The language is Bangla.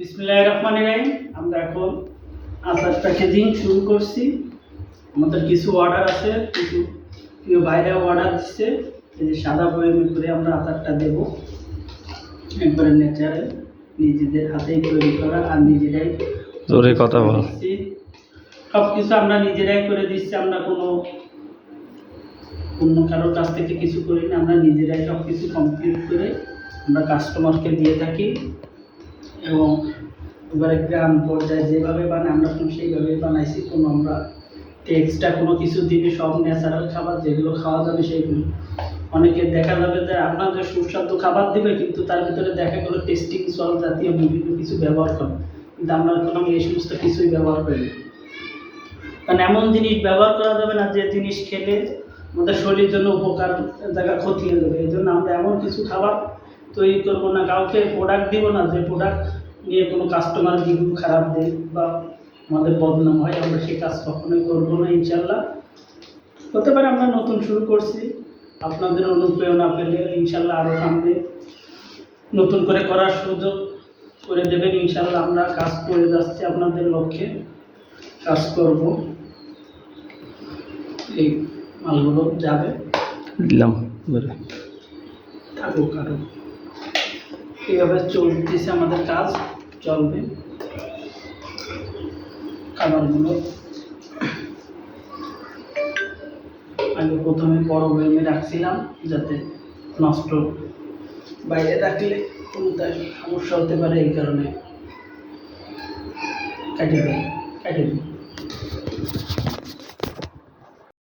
বিসমুল্লাহ রহমান রাহিম। আমরা এখন আচার প্যাকেজিং শুরু করছি। আমাদের কিছু অর্ডার আছে কিছু প্রিয় ভাইরা অর্ডার দিচ্ছে। এই যে সাদা বয়মে করে আমরা আচারটা দেব। একবারে ন্যাচারাল নিজেদের হাতেই তৈরি করা আর নিজেরাই জোরে কথা বল। সব কিছু আমরা নিজেরাই করে দিচ্ছি আমরা কোনো অন্য কারোর কাছ থেকে কিছু করি না আমরা নিজেরাই সব কিছু কমপ্লিট করে আমরা কাস্টমারকে দিয়ে থাকি। এবং এবারে গ্রাম পর্যায়ে যেভাবে বানাই আমরা কোনো সেইভাবেই বানাইছি। কোনো আমরা এক্সট্রা কোনো কিছু দিনে সব ন্যাচারাল খাবার, যেগুলো খাওয়া যাবে সেইগুলো অনেকে দেখা যাবে যে আপনাদের সুস্বাদু খাবার দিবে, কিন্তু তার ভিতরে দেখা গেলো টেস্টিং সল জাতীয় বিভিন্ন কিছু ব্যবহার করে। কিন্তু আমরা কোনো এই সমস্ত কিছুই ব্যবহার করি। কারণ এমন জিনিস ব্যবহার করা যাবে না, যে জিনিস খেলে আমাদের শরীরের জন্য উপকার, জায়গা ক্ষতি হয়ে যাবে। এই জন্য আমরা এমন কিছু খাবার তৈরি করব না কাউকে প্রোডাক্ট দিব না যে প্রোডাক্ট নিয়ে কোনো কাস্টমার রিভিউ খারাপ দেয় বা আমাদের বদনাম হয় আমরা সেই কাজ কখনোই করব না ইনশাল্লাহ। হতে পারে আমরা নতুন শুরু করছি আপনাদের অনুপ্রেরণা পেলে ইনশাল্লাহ আরও সামনে নতুন করে করার সুযোগ করে দেবেন ইনশাল্লাহ আমরা কাজ করে যাচ্ছি আপনাদের লক্ষ্যে কাজ করব। এই মালগুলো যাবে। দিলাম থাকুক আরও এইভাবে চলতেছে আমাদের কাজ, চলবে। খাবারগুলো। আগে প্রথমে বড় বয়মে রাখছিলাম, যাতে নষ্ট বাইরে রাখলে কোনো তার সমস্যা হতে পারে এই কারণে। কাটিয়ে দিই।